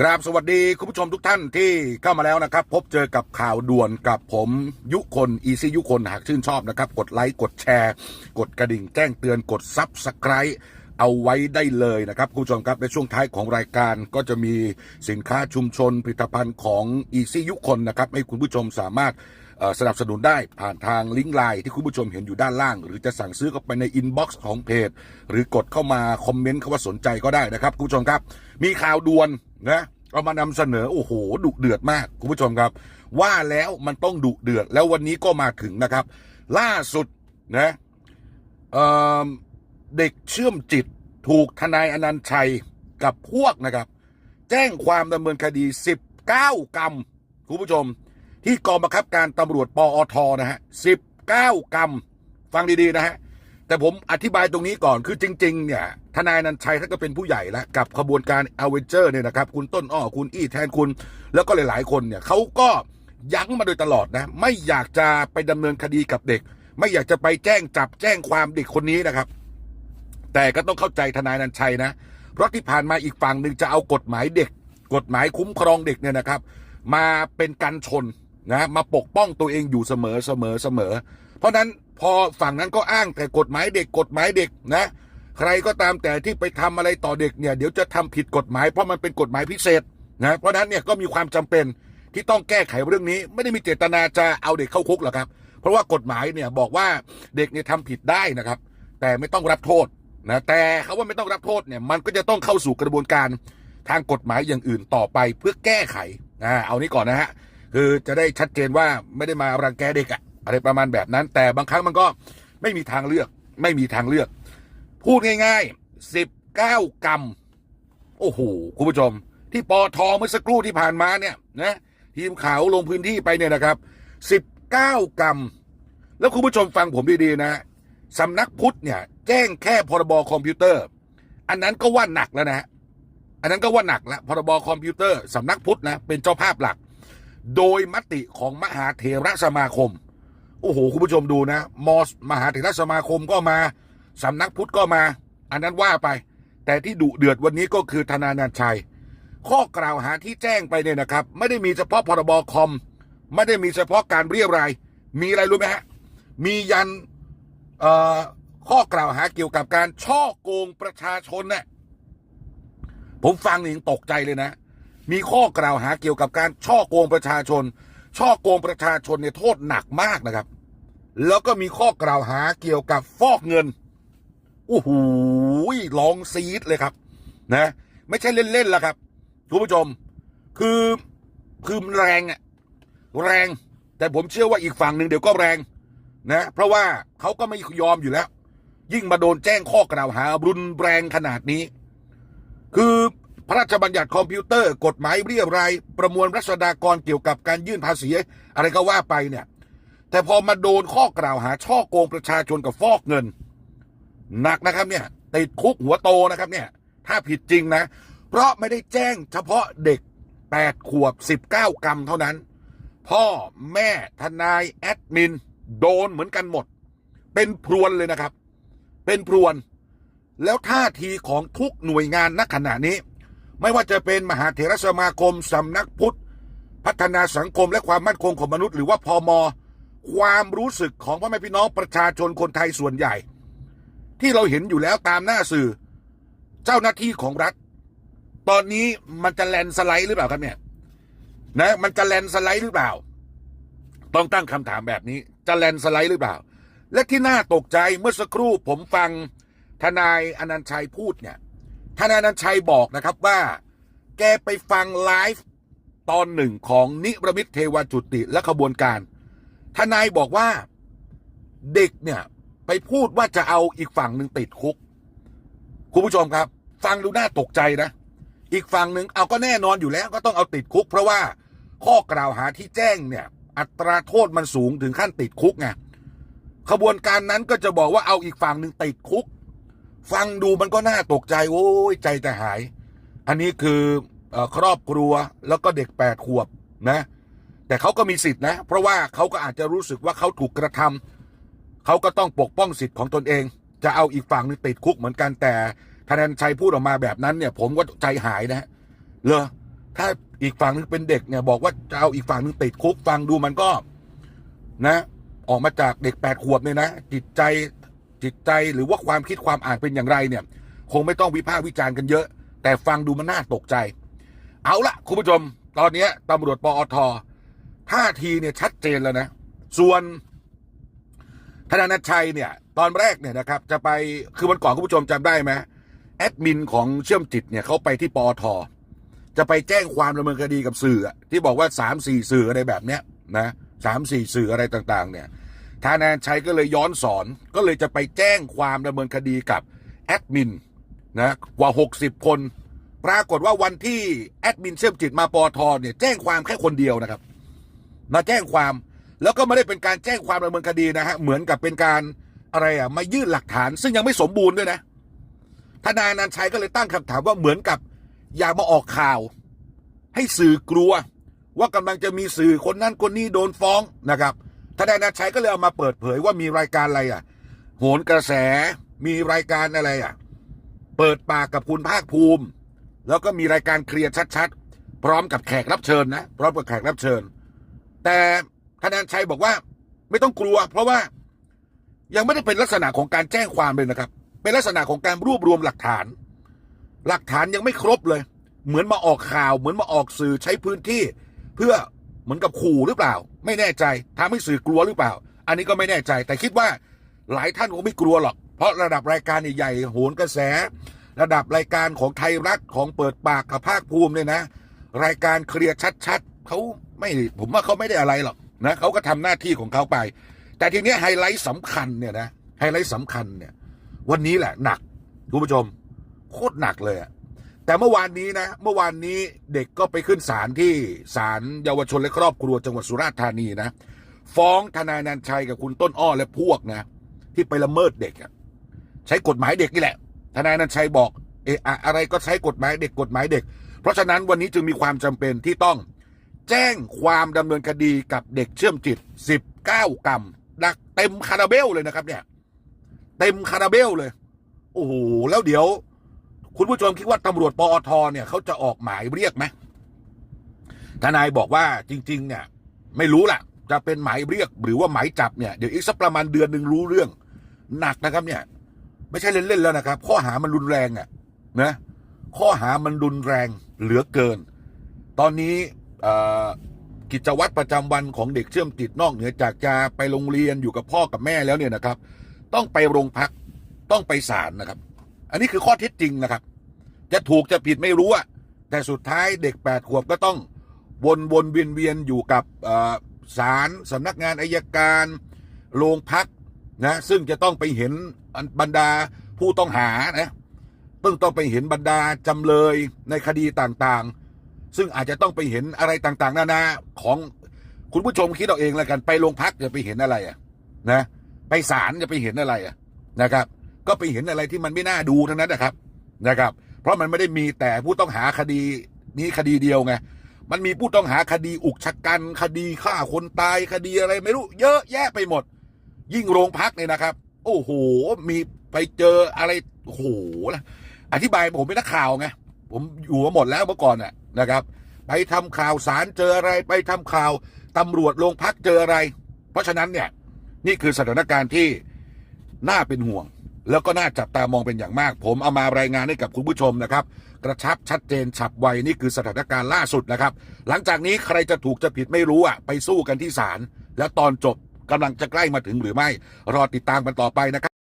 กราบสวัสดีคุณผู้ชมทุกท่านที่เข้ามาแล้วนะครับ พบเจอกับข่าวด่วนกับผมยุคนอีซียุคนหากชื่นชอบนะครับ กดไลค์กดแชร์ กดกระดิ่งแจ้งเตือนกดซับสไคร b e เอาไว้ได้เลยนะครับคุณผู้ชมครับในช่วงท้ายของรายการก็จะมีสินค้าชุมชนผลิตภัณฑ์ของอีซียุคนนะครับ ให้คุณผู้ชมสามารถ สนับสนุนได้ผ่านทางลิงก์ไลน์ที่คุณผู้ชมเห็นอยู่ด้านล่าง หรือจะสั่งซื้อเข้าไปในอินบ็อกซ์ของเพจ หรือกดเข้ามาคอมเมนต์คำว่าสนใจก็ได้นะครับคุณผู้ชมครับ มีข่าวด่วนนะเอามานำเสนอโอ้โหดุเดือดมากคุณผู้ชมครับ ว่าแล้วมันต้องดุเดือดแล้ววันนี้ก็มาถึงนะครับ ล่าสุดนะเเด็กเชื่อมจิตถูกทนายอนันต์ชัยกับพวกนะครับ แจ้งความดำเนินคดี 19 กรรมคุณผู้ชม ที่กองบังคับการตำรวจปอทนะฮะ19กรรมฟังดีๆนะฮะแต่ผมอธิบายตรงนี้ก่อนคือจริง ๆ เนี่ย ทนายนันชัยท่านก็เป็นผู้ใหญ่แล้วกับขบวนการอเวนเจอร์เนี่ยนะครับ คุณต้นอ้อคุณอี้แทนคุณ แล้วก็หลาย ๆ คนเนี่ยเขาก็ยั้งมาโดยตลอดนะ ไม่อยากจะไปดำเนินคดีกับเด็ก ไม่อยากจะไปแจ้งจับแจ้งความเด็กคนนี้นะครับ แต่ก็ต้องเข้าใจทนายนันชัยนะ เพราะที่ผ่านมาอีกฝั่งหนึ่งจะเอากฎหมายเด็ก กฎหมายคุ้มครองเด็กเนี่ยนะครับ มาเป็นกันชน นะมาปกป้องตัวเองอยู่เสมอเสมอเสมอ เพราะนั้นพอฝั่งนั้นก็อ้างแต่กฎหมายเด็กกฎหมายเด็กนะใครก็ตามแต่ที่ไปทำอะไรต่อเด็กเนี่ยเดี๋ยวจะทำผิดกฎหมายเพราะมันเป็นกฎหมายพิเศษนะเพราะนั้นเนี่ยก็มีความจำเป็นที่ต้องแก้ไขเรื่องนี้ ไม่ได้มีเจตนาจะเอาเด็กเข้าคุกหรอกครับ เพราะว่ากฎหมายเนี่ยบอกว่าเด็กเนี่ยทำผิดได้นะครับ แต่ไม่ต้องรับโทษนะแต่เขาว่าไม่ต้องรับโทษเนี่ยมันก็จะต้องเข้าสู่กระบวนการทางกฎหมายอย่างอื่นต่อไปเพื่อแก้ไขอ่าเอานี้ก่อนนะฮะ คือจะได้ชัดเจนว่าไม่ได้มารังแกเด็กอะอะไรประมาณแบบนั้น แต่บางครั้งมันก็ไม่มีทางเลือก ไม่มีทางเลือก พูดง่ายๆสิบเก้ากรรมโอ้โหคุณผู้ชม ที่ปอทอเมื่อสักครู่ที่ผ่านมาเนี่ยนะทีมข่าวลงพื้นที่ไปเนี่ยนะครับสิบเก้ากรรม แล้วคุณผู้ชมฟังผมดีๆนะสำนักพุทธเนี่ย แจ้งแค่พรบคอมพิวเตอร์ อันนั้นก็ว่าหนักแล้วนะอันนั้นก็ว่าหนักแล้วพรบคอมพิวเตอร์สำนักพุทธนะเป็นเจ้าภาพหลัก โดยมติของมหาเถรสมาคม โอ้โห คุณผู้ชมดูนะ มอสมหาเถรสมาคมก็มาสำนักพุทธก็มา อันนั้นว่าไป แต่ที่ดุเดือดวันนี้ก็คือธนานันชัย ข้อกล่าวหาที่แจ้งไปเนี่ยนะครับ ไม่ได้มีเฉพาะพรบคอม ไม่ได้มีเฉพาะการเรียรายมีอะไรรู้ไหมฮะ มียันข้อกล่าวหาเกี่ยวกับการช่อโกงประชาชนเนี่ยผมฟังนี่ตกใจเลยนะ มีข้อกล่าวหาเกี่ยวกับการช่อโกงประชาชน ช่อโกงประชาชนเนี่ยโทษหนักมากนะครับ แล้วก็มีข้อกล่าวหาเกี่ยวกับฟอกเงินโอ้โหลองซีดเลยครับ นะ ไม่ใช่เล่นๆแล้วครับคุณผู้ชม คือคือแรงอะแรง แต่ผมเชื่อว่าอีกฝั่งหนึ่งเดี๋ยวก็แรงนะ เพราะว่าเขาก็ไม่ยอมอยู่แล้ว ยิ่งมาโดนแจ้งข้อกล่าวหารุนแรงขนาดนี้ คือ พระราชบัญญัติคอมพิวเตอร์ กฎหมายเรียบรายประมวลรัษฎากรเกี่ยวกับการยื่นภาษีอะไรก็ว่าไปเนี่ย แต่พอมาโดนข้อกล่าวหาช่อโกงประชาชนกับฟอกเงิน หนักนะครับเนี่ยติดคุกหัวโตนะครับเนี่ย ถ้าผิดจริงนะ เพราะไม่ได้แจ้งเฉพาะเด็ก 8 ขวบ 19 กรัมเท่านั้น พ่อแม่ทนายแอดมิน โดนเหมือนกันหมด เป็นพรวนเลยนะครับ เป็นพรวน แล้วท่าทีของทุกหน่วยงานณขณะนี้ ไม่ว่าจะเป็นมหาเถรสมาคมสำนักพุทธ พัฒนาสังคมและความมั่นคงของมนุษย์ หรือว่าพอมความรู้สึกของพ่อแม่พี่น้องประชาชนคนไทยส่วนใหญ่ ที่เราเห็นอยู่แล้วตามหน้าสื่อ เจ้าหน้าที่ของรัฐ ตอนนี้มันจะแลนสไลด์หรือเปล่าครับเนี่ยนะมันจะแลนสไลด์หรือเปล่า ต้องตั้งคำถามแบบนี้ จะแลนสไลด์หรือเปล่า และที่น่าตกใจเมื่อสักครู่ผมฟังทนายอนันชัยพูดเนี่ย ทนายนันชัยบอกนะครับว่า แกไปฟังไลฟ์ตอนหนึ่งของนิรมิตเทวจุติและขบวนการ ทนายบอกว่าเด็กเนี่ย ไปพูดว่าจะเอาอีกฝั่งหนึ่งติดคุก คุณผู้ชมครับ ฟังดูน่าตกใจนะ อีกฝั่งหนึ่งเอาก็แน่นอนอยู่แล้วก็ต้องเอาติดคุก เพราะว่าข้อกล่าวหาที่แจ้งเนี่ย อัตราโทษมันสูงถึงขั้นติดคุกไงขบวนการนั้นก็จะบอกว่าเอาอีกฝั่งหนึ่งติดคุก ฟังดูมันก็น่าตกใจโอ้ยใจจะหาย อันนี้คืออครอบครัวแล้วก็เด็กแปดขวบนะ แต่เขาก็มีสิทธินะ เพราะว่าเขาก็อาจจะรู้สึกว่าเขาถูกกระทำเขาก็ต้องปกป้องสิทธิ์ของตนเอง จะเอาอีกฝั่งนึงติดคุกเหมือนกันแต่ทนายชัยพูดออกมาแบบนั้นเนี่ย ผมก็ใจหายนะฮะเลอถ้าอีกฝั่งนึงเป็นเด็กเนี่ย บอกว่าจะเอาอีกฝั่งนึงติดคุกฟังดูมันก็ นะ ออกมาจากเด็กแปดขวบเนี่ยนะจิตใจ จิตใจหรือว่าความคิดความอ่านเป็นอย่างไรเนี่ย คงไม่ต้องวิพากษ์วิจารณ์กันเยอะ แต่ฟังดูมันน่าตกใจ เอาละคุณผู้ชม ตอนนี้ตำรวจปอทท่าทีเนี่ยชัดเจนแล้วนะ ส่วนธนานัชชัยเนี่ยตอนแรกเนี่ยนะครับจะไปคือวันก่อนคุณผู้ชมจำได้ไหมแอดมินของเชื่อมจิตเนี่ยเขาไปที่ปอทจะไปแจ้งความดำเนินคดีกับสื่อที่บอกว่าสามสี่สื่ออะไรแบบเนี้ยนะสามสี่สื่ออะไรต่าง ๆ เนี่ย ธนานันชัยก็เลยย้อนสอนก็เลยจะไปแจ้งความดำเนินคดีกับแอดมินนะกว่า 60 คน ปรากฏว่าวันที่แอดมินเชื่อมจิตมาปอทเนี่ยแจ้งความแค่คนเดียวนะครับ มาแจ้งความแล้วก็ไม่ได้เป็นการแจ้งความดำเนินคดีนะฮะเหมือนกับเป็นการอะไรอะมายื่นหลักฐาน ซึ่งยังไม่สมบูรณ์ด้วยนะทนายนันชัยก็เลยตั้งคำถามว่าเหมือนกับอยากมาออกข่าว ให้สื่อกลัว ว่ากำลังจะมีสื่อคนนั้นคนนี้โดนฟ้องนะครับ ทนายนันชัยก็เลยเอามาเปิดเผยว่ามีรายการอะไรอะ โหนกระแส มีรายการอะไรอะ เปิดปากกับคุณภาคภูมิ แล้วก็มีรายการเคลียร์ชัดๆ พร้อมกับแขกรับเชิญนะ พร้อมกับแขกรับเชิญ แต่ธนานชัยบอกว่า ไม่ต้องกลัว เพราะว่ายังไม่ได้เป็นลักษณะของการแจ้งความเลยนะครับ เป็นลักษณะของการรวบรวมหลักฐาน หลักฐานยังไม่ครบเลย เหมือนมาออกข่าว เหมือนมาออกสื่อใช้พื้นที่ เพื่อเหมือนกับขู่หรือเปล่า ไม่แน่ใจทำให้สื่อกลัวหรือเปล่า อันนี้ก็ไม่แน่ใจ แต่คิดว่าหลายท่านคงไม่กลัวหรอก เพราะระดับรายการใหญ่โหนกระแส ระดับรายการของไทยรัฐของเปิดปากกับภาคภูมิเนี่ยนะ รายการเคลียร์ชัดๆเขาไม่ผมว่าเขาไม่ได้อะไรหรอกนะเขาก็ทำหน้าที่ของเขาไป แต่ทีนี้ไฮไลท์สำคัญเนี่ยนะไฮไลท์สำคัญเนี่ย วันนี้แหละหนักคุณผู้ชม โคตรหนักเลยอะ แต่เมื่อวานนี้นะ เมื่อวานนี้เด็กก็ไปขึ้นศาลที่ศาลเยาวชนและครอบครัวจังหวัดสุราษฎร์ธานีนะ ฟ้องทนายนันชัยกับคุณต้นอ้อและพวกนะ ที่ไปละเมิดเด็กใช้กฎหมายเด็กนี่แหละ ทนายนันชัยบอกเอออะไรก็ใช้กฎหมายเด็กกฎหมายเด็ก เพราะฉะนั้นวันนี้จึงมีความจำเป็นที่ต้องแจ้งความดำเนินคดีกับเด็กเชื่อมจิต 19 กรัมดักเต็มคาราเบลเลยนะครับเนี่ย เต็มคาราเบลเลย โอ้โหแล้วเดี๋ยว คุณผู้ชมคิดว่าตำรวจปอทเนี่ยเขาจะออกหมายเรียกไหมทนายบอกว่าจริง ๆ เนี่ย ไม่รู้ล่ะ จะเป็นหมายเรียกหรือว่าหมายจับเนี่ยเดี๋ยวอีกสักประมาณเดือนหนึ่งรู้เรื่อง หนักนะครับเนี่ย ไม่ใช่เล่นๆแล้วนะครับ ข้อหามันรุนแรงอะ่ะนะข้อหามันรุนแรงเหลือเกิน ตอนนี้กิจวัตรประจำวันของเด็กเชื่อมติดนอกเหนือจากจะไปโรงเรียนอยู่กับพ่อกับแม่แล้วเนี่ยนะครับ ต้องไปโรงพักต้องไปศาลนะครับ อันนี้คือข้อเท็จจริงนะครับ จะถูกจะผิดไม่รู้อะแต่สุดท้ายเด็กแปดขวบก็ต้องวนวนเวียนเวียนอยู่กับศาลสำนักงานอายการโรงพักนะซึ่งจะต้องไปเห็นบรรดาผู้ต้องหานะต้องต้องไปเห็นบรรดาจำเลยในคดีต่างๆ ซึ่งอาจจะต้องไปเห็นอะไรต่างๆ นานาของคุณผู้ชมคิดเอาเองแล้วกันไปโรงพักจะไปเห็นอะไรอะนะไปศาลจะไปเห็นอะไรอะนะครับ ก็ไปเห็นอะไรที่มันไม่น่าดูทั้งนั้นนะครับนะครับ เพราะมันไม่ได้มีแต่ผู้ต้องหาคดีนี้คดีเดียวไงมันมีผู้ต้องหาคดีอุกชะกันคดีฆ่าคนตายคดีอะไรไม่รู้ เยอะแยะไปหมด ยิ่งโรงพักเนี่ยนะครับ โอ้โห มีไปเจออะไรโอ้โหอธิบายผมเป็นนักข่าวไงผมอยู่มาหมดแล้วเมื่อก่อนน่ะนะครับ ไปทำข่าวสารเจออะไร ไปทำข่าวตำรวจโรงพักเจออะไร เพราะฉะนั้นเนี่ย นี่คือสถานการณ์ที่น่าเป็นห่วง แล้วก็น่าจับตามองเป็นอย่างมาก ผมเอามารายงานให้กับคุณผู้ชมนะครับ กระชับชัดเจนฉับไวนี่คือสถานการณ์ล่าสุดนะครับ หลังจากนี้ใครจะถูกจะผิดไม่รู้อะไปสู้กันที่ศาลแล้วตอนจบกำลังจะใกล้มาถึงหรือไม่ รอติดตามกันต่อไปนะครับ